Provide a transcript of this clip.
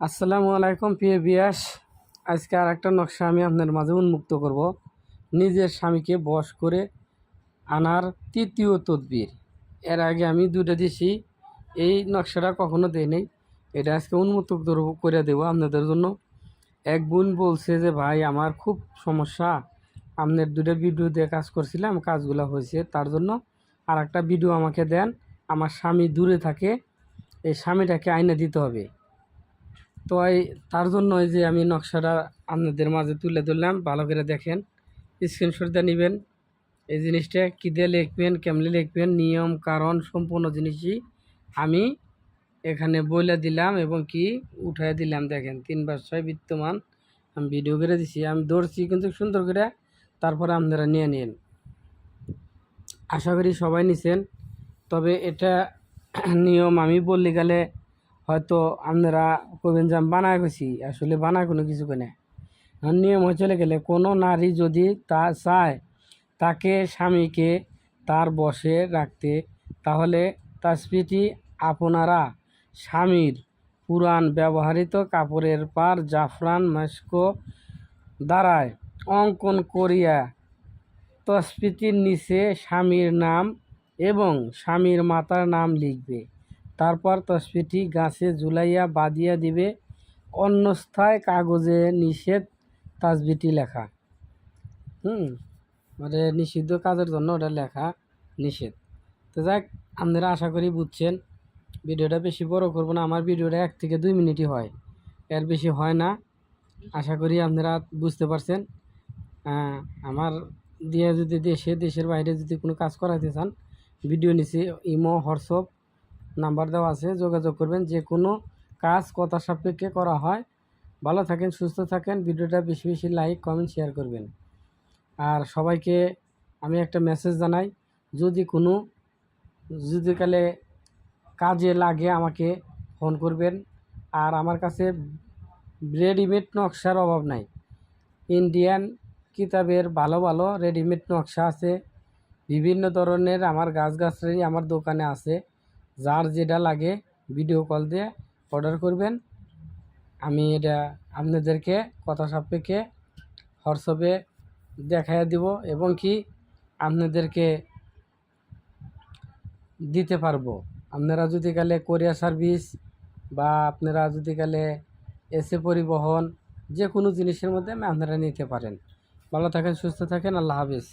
আসসালামু আলাইকুম, প্রিয় বিয়াস আজকে আর একটা নকশা আমি আপনার মাঝে উন্মুক্ত করব। নিজের স্বামীকে বশ করে আনার তৃতীয় তদবির। এর আগে আমি দুটো দিছি, এই নকশাটা কখনো দেই নাই এটা আজকে উন্মুক্ত করে দেবো আপনাদের জন্য। এক বোন বলছে যে, ভাই, আমার খুব সমস্যা। আপনার দুটো ভিডিও দিয়ে কাজ করছিলাম, কাজগুলো হয়েছে। তার জন্য আর একটা ভিডিও আমাকে দেন। আমার স্বামী দূরে থাকে, এই স্বামীটাকে আইনে দিতে হবে। তো এই তার জন্য যে আমি নকশাটা আপনাদের মাঝে তুলে ধরলাম, ভালো করে দেখেন। স্ক্রিনশট দিয়ে নেবেন। এই জিনিসটা কী দিয়ে লিখবেন, কেমনে লিখবেন, নিয়ম, কারণ সম্পূর্ণ জিনিসই আমি এখানে বলে দিলাম এবং কি উঠাই দিলাম। দেখেন, তিন ছয় বিদ্যমান আমি ভিডিও করে দিছি। আমি দৌড়ছি কিন্তু সুন্দর করে, তারপরে আপনারা নিয়ে নিন। আশা করি সবাই নিছেন। তবে এটা নিয়ম আমি বললে গেলে হয়তো আপনারা কবেন যে বানায় গেছি আসলে বানায় কোনো কিছু কেনে নিয়ম হয়ে চলে গেলে কোনো নারী যদি তা চায়, তাকে স্বামীকে তার বসে রাখতে, তাহলে তাসপিটি আপনারা। স্বামীর পুরাণ ব্যবহৃত কাপড়ের পার জাফরান মাস্কো দ্বারায় অঙ্কন করিয়া তসপিটির নিচে স্বামীর নাম এবং স্বামীর মাতার নাম লিখবে। তারপর তসপিটি গাছে ঝুলাইয়া বাঁধিয়া দিবে। অন্যস্থায় কাগজে নিষেধ তাসবিটি লেখা। হুম মানে নিষিদ্ধ কাজের জন্য ওটা লেখা নিষেধ। তো যাক, আপনারা আশা করি বুঝছেন। ভিডিওটা বেশি বড় করব না, আমার ভিডিওটা এক থেকে দুই মিনিটই হয়। এর বেশি হয় না। আশা করি আপনারা বুঝতে পারছেন। আমার দিয়ে যদি দেশে, দেশের বাইরে যদি কোনো কাজ করাইতে চান, ভিডিও নিচে, ইমো, হোয়াটসঅ্যাপ নাম্বার দেওয়া আছে, যোগাযোগ করবেন, যে কোনো কাজ, কথা সাপেক্ষে করা হয়। ভালো থাকেন, সুস্থ থাকেন, ভিডিওটা বেশি বেশি লাইক, কমেন্ট, শেয়ার করবেন। আর সবাইকে আমি একটা মেসেজ জানাই, যদি কোনো, যদি কালে কাজে লাগে আমাকে ফোন করবেন। আর আমার কাছে রেডিমেড নকশার অভাব নাই। ইন্ডিয়ান কিতাবের ভালো ভালো রেডিমেড নকশা আছে। বিভিন্ন ধরনের আমার গাছগাছালি আমার দোকানে আছে। যার যেটা লাগে ভিডিও কল দিয়ে অর্ডার করবেন। আমি এটা আপনাদেরকে কথা সাপেক্ষে হোয়াটসঅ্যাপে দেখাইয়া দিব এবং কি আপনাদেরকে দিতে পারব। আপনারা যদি কালে কোরিয়ার সার্ভিস বা আপনারা যদি কালে এসে পরিবহন যে কোনো জিনিসের মধ্যে আপনারা নিতে পারেন। ভালো থাকেন, সুস্থ থাকেন, আল্লাহ হাফিজ।